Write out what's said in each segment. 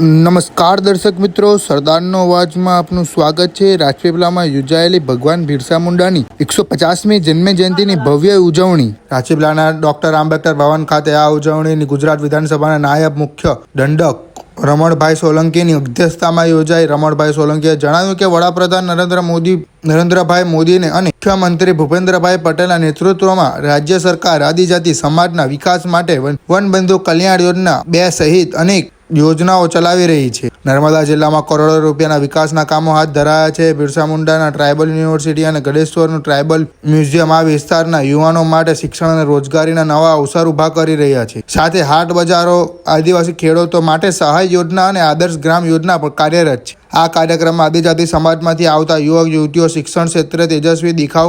નમસ્કાર દર્શક મિત્રો, સરદારનો અવાજમાં આપનું સ્વાગત છે. રાજપીપળામાં યોજાયેલી ભગવાન બિરસા મુંડાની એકસો પચાસમી જન્મ જયંતિની ભવ્ય ઉજવણી. રાજપીપળાના ડોક્ટર આંબેડકર ભવન ખાતે આ ઉજવણીની ગુજરાત વિધાનસભાના નાયબ મુખ્ય દંડક રમણભાઈ સોલંકીની અધ્યક્ષતામાં યોજાઈ. રમણભાઈ સોલંકીએ જણાવ્યું કે વડાપ્રધાન નરેન્દ્ર મોદી, નરેન્દ્રભાઈ મોદીને અને મુખ્યમંત્રી ભૂપેન્દ્રભાઈ પટેલના નેતૃત્વમાં રાજ્ય સરકાર આદિજાતિ સમાજના વિકાસ માટે વન, વનબંધુ કલ્યાણ યોજના બે સહિત અનેક યોજનાઓ ચલાવી રહી છે. નર્મદા જિલ્લામાં કરોડો રૂપિયાના વિકાસના કામો હાથ ધરાયા છે. બિરસા મુંડાના ટ્રાયબલ યુનિવર્સિટી અને ગણેશ્વરનું ટ્રાયબલ મ્યુઝિયમ આ વિસ્તારના યુવાનો માટે શિક્ષણ અને રોજગારીના નવા અવસર ઊભા કરી રહ્યા છે. સાથે હાટ બજારો, આદિવાસી ખેડૂતો માટે સહાય યોજના અને આદર્શ ગ્રામ યોજના પણ કાર્યરત છે. આ કાર્યક્રમમાં આદિજાતિ સમાજમાંથી આવતા યુવક, યુવતીઓ, શિક્ષણ ક્ષેત્રે તેજસ્વી દેખાવ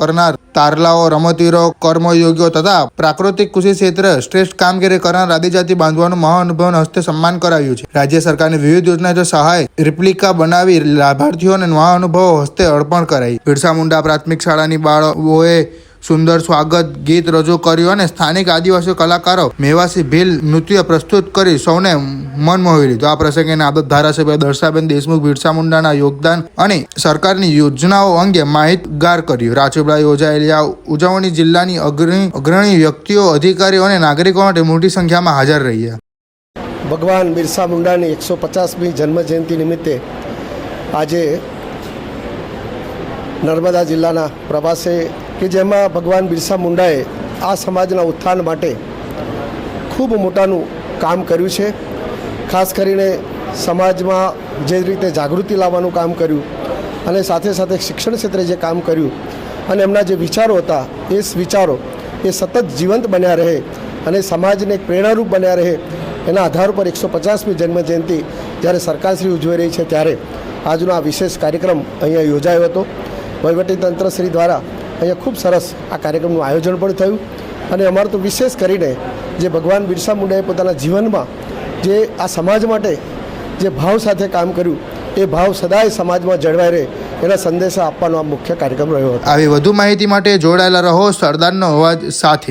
કરનાર તારલાઓ, રમતવીરો, કર્મયોગીઓ તથા પ્રાકૃતિક કૃષિ ક્ષેત્રે શ્રેષ્ઠ કામગીરી કરનાર આદિજાતિ બાંધવાનું મહાનુભાવના હસ્તે સન્માન કરાવ્યું છે. રાજ્ય સરકારની વિવિધ યોજનાઓ સહાય રિપ્લિકા બનાવી લાભાર્થીઓને મહાનુભાવો હસ્તે અર્પણ કરાઈ. બિરસા મુંડા પ્રાથમિક શાળાની બાળકોએ સુંદર સ્વાગત ગીત રજૂ કર્યું અને સ્થાનિક આદિવાસી કલાકારો મેવાસી ભીલ નૃત્ય પ્રસ્તુત કરી સૌને મન મોહી લીધું. આ પ્રસંગે નાબદ ધારાસભ્ય દર્શાબેન દેશમુખ બિરસા મુંડાના યોગદાન અને સરકારની યોજનાઓ અંગે માહિતગાર કર્યું. રાજપીપળા યોજાયેલી આ ઉજવણી જિલ્લાની અગ્રણી અગ્રણી વ્યક્તિઓ, અધિકારીઓ અને નાગરિકો માટે મોટી સંખ્યામાં હાજર રહ્યા. ભગવાન બિરસા મુંડાની એકસો પચાસમી જન્મજયંતિ નિમિત્તે આજે નર્મદા જિલ્લાના પ્રવાસે કે જેમાં ભગવાન બિરસા મુંડાએ આ સમાજના ઉત્થાન માટે ખૂબ મોટાનું કામ કર્યું છે. ખાસ કરીને સમાજમાં જે રીતે જાગૃતિ લાવવાનું કામ કર્યું અને સાથે સાથે શિક્ષણ ક્ષેત્રે જે કામ કર્યું અને એમના જે વિચારો હતા, એ વિચારો એ સતત જીવંત બન્યા રહે અને સમાજને પ્રેરણારૂપ બન્યા રહે એના આધાર પર એકસો પચાસમી જન્મજયંતિ જ્યારે સરકારશ્રી ઉજવી રહી છે ત્યારે આજનો આ વિશેષ કાર્યક્રમ અહીંયા યોજાયો હતો. વહીવટીતંત્ર શ્રી દ્વારા અહીંયા ખૂબ સરસ આ કાર્યક્રમનું આયોજન પણ થયું અને અમારું તો વિશેષ કરીને જે ભગવાન બિરસા મુંડાએ પોતાના જીવનમાં જે આ સમાજ માટે જે ભાવ સાથે કામ કર્યું, એ ભાવ સદાય સમાજમાં જળવાઈ રહે એના સંદેશા આપવાનો આ મુખ્ય કાર્યક્રમ રહ્યો હતો. આવી વધુ માહિતી માટે જોડાયેલા રહો સરદારનો અવાજ સાથે.